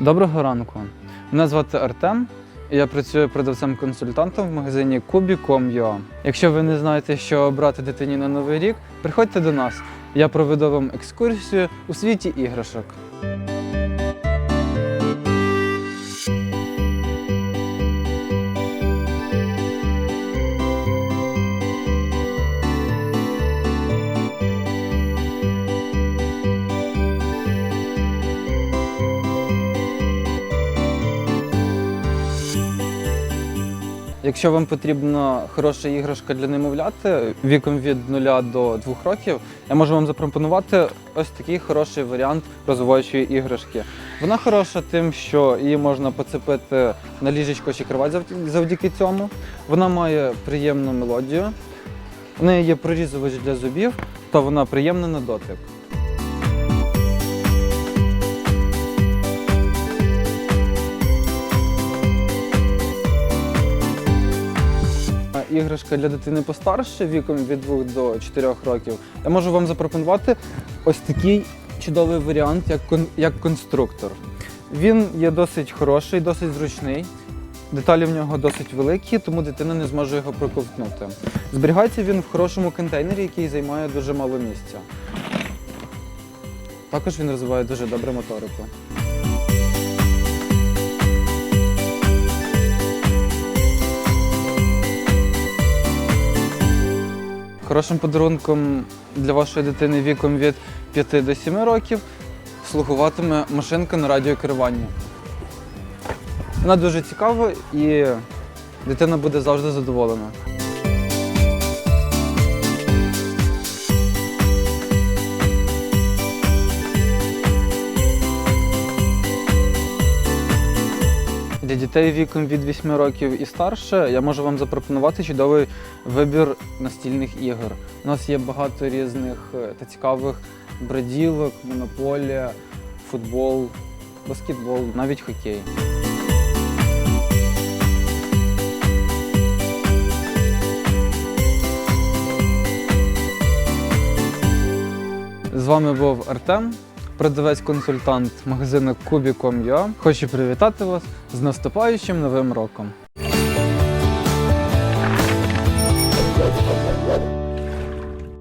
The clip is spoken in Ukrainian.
Доброго ранку. Мене звати Артем. Я працюю продавцем-консультантом в магазині Kubicom.ua. Якщо ви не знаєте, що обрати дитині на новий рік, приходьте до нас. Я проведу вам екскурсію у світі іграшок. Якщо вам потрібна хороша іграшка для немовляти віком від 0 до 2 років, я можу вам запропонувати ось такий хороший варіант розвиваючої іграшки. Вона хороша тим, що її можна поцепити на ліжечко чи кровать завдяки цьому. Вона має приємну мелодію. У неї є прорізувач для зубів, та вона приємна на дотик. Іграшка для дитини постарше віком від 2 до 4 років. Я можу вам запропонувати ось такий чудовий варіант, як, кон- як конструктор. Він є досить хороший, досить зручний. Деталі в нього досить великі, тому дитина не зможе його проковтнути. Зберігається він в хорошому контейнері, який займає дуже мало місця. Також він розвиває дуже добре моторику. Хорошим подарунком для вашої дитини віком від 5 до 7 років слугуватиме машинка на радіокеруванні. Вона дуже цікава і дитина буде завжди задоволена. Для дітей віком від 8 років і старше я можу вам запропонувати чудовий вибір настільних ігор. У нас є багато різних е, та цікавих броділок, монополія, футбол, баскетбол, навіть хокей. З вами був Артем, продавець-консультант магазину Kubicom.ua. Хочу привітати вас з наступаючим новим роком.